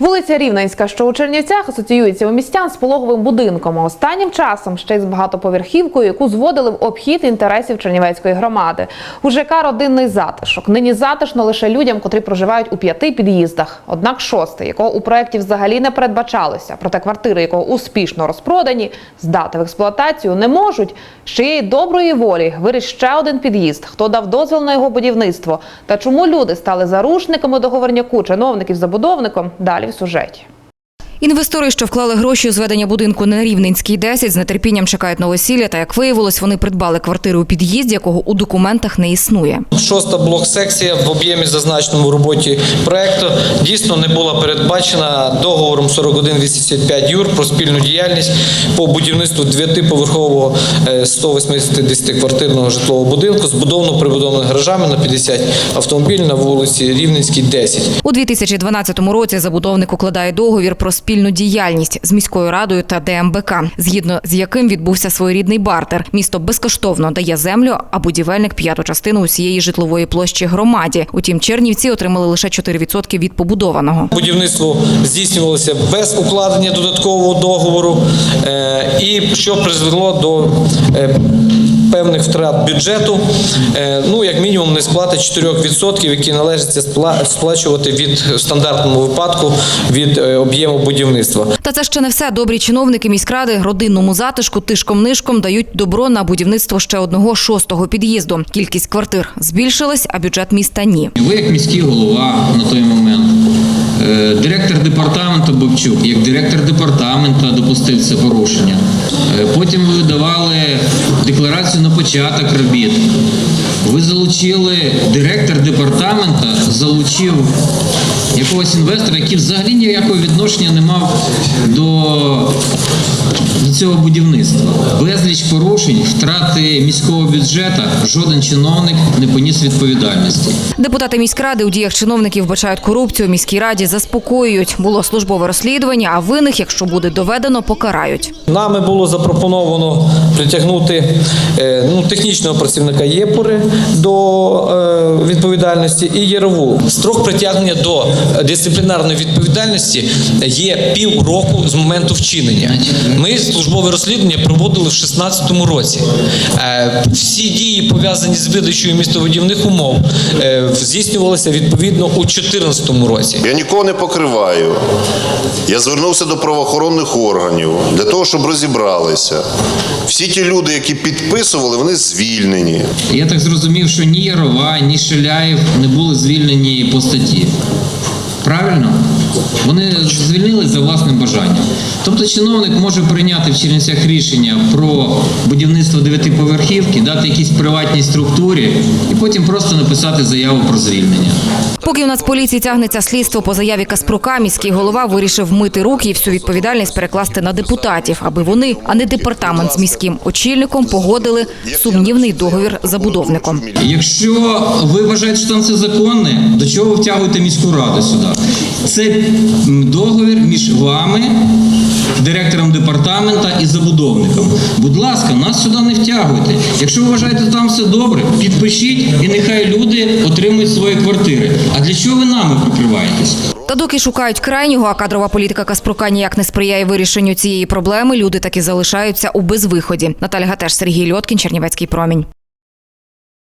Вулиця Рівненська, що у Чернівцях, асоціюється у містян з пологовим будинком. А останнім часом ще й з багатоповерхівкою, яку зводили в обхід інтересів Чернівецької громади. У ЖК родинний затишок. Нині затишно лише людям, котрі проживають у п'яти під'їздах. Однак шостий, якого у проєкті взагалі не передбачалося, проте квартири, якого успішно розпродані, здати в експлуатацію не можуть. Чиєї доброї волі виріс ще один під'їзд. Хто дав дозвіл на його будівництво? Та чому люди стали зарушниками договорняку чиновників забудовником? Далі сюжеті. Інвестори, що вклали гроші у зведення будинку на Рівненській 10, з нетерпінням чекають новосілля. Та як виявилось, вони придбали квартиру у під'їзді, якого у документах не існує. Шоста блок-секція в об'ємі зазначеному в роботі проекту дійсно не була передбачена договором 4185 юр про спільну діяльність по будівництву дев'ятиповерхового е, 180-квартирного житлового будинку, збудовано прибудованими гаражами на 50 автомобілів на вулиці Рівненській, 10. У 2012 році забудовник укладає договір про спільну діяльність з міською радою та ДМБК, згідно з яким відбувся своєрідний бартер. Місто безкоштовно дає землю, а будівельник п'яту частину усієї житлової площі громаді. Утім, Чернівці отримали лише 4% від побудованого. Будівництво здійснювалося без укладення додаткового договору, е, і що призвело до е, певних втрат бюджету, е, ну як мінімум не сплати 4%, які належиться спла- сплачувати від в стандартному випадку від е, об'єму будівництва. Та це ще не все. Добрі чиновники міськради родинному затишку тишком-нишком дають добро на будівництво ще одного шостого під'їзду. Кількість квартир збільшилась, а бюджет міста ні. Ви як міський голова на той момент, е, директор департаменту Бобчук, як директор департаменту допустив це порушення. Потім ви видавали декларацію на початок робіт. Ви залучили директор департамента, залучив якогось інвестора, який взагалі ніякого відношення не мав до, до цього будівництва. Безліч порушень, втрати міського бюджету, жоден чиновник не поніс відповідальності. Депутати міськради у діях чиновників бачають корупцію. у Міській раді заспокоюють. Було службове розслідування, а винних, якщо буде доведено, покарають. Нами було запропоновано притягнути ну, технічного працівника ЄПОРи до е, відповідальності і Ярову. Строк притягнення до дисциплінарної відповідальності є півроку з моменту вчинення. Ми службове розслідування проводили в 2016 році. Е, Всі дії пов'язані з видачею містобудівних умов е, здійснювалися відповідно у 2014 році. Я нікого не покриваю. Я звернувся до правоохоронних органів для того, щоб розібралися. Всі ті люди, які підписували, вони звільнені. Я так зрозумів, що ні Ярова, ні Шиляєв не були звільнені по статті. Правильно? Вони звільнились за власним бажанням. Тобто чиновник може прийняти в Чернівцях рішення про будівництво дев'ятиповерхівки, дати якійсь приватній структурі і потім просто написати заяву про звільнення. Поки у Нацполіції тягнеться слідство по заяві Каспрука, міський голова вирішив мити руки і всю відповідальність перекласти на депутатів, аби вони, а не департамент з міським очільником, погодили сумнівний договір забудовником. Якщо ви вважаєте, що це законне, до чого ви втягуєте міську раду сюди? Це договір між вами, директором департамента і забудовником. Будь ласка, нас сюди не втягуйте. Якщо ви вважаєте, там все добре, підпишіть і нехай люди отримують свої квартири. А для чого ви нами прикриваєтесь? Та доки шукають крайнього, а кадрова політика Каспрука ніяк не сприяє вирішенню цієї проблеми, люди таки залишаються у безвиході. Наталя Гатеш, Сергій Льоткін, Чернівецький промінь.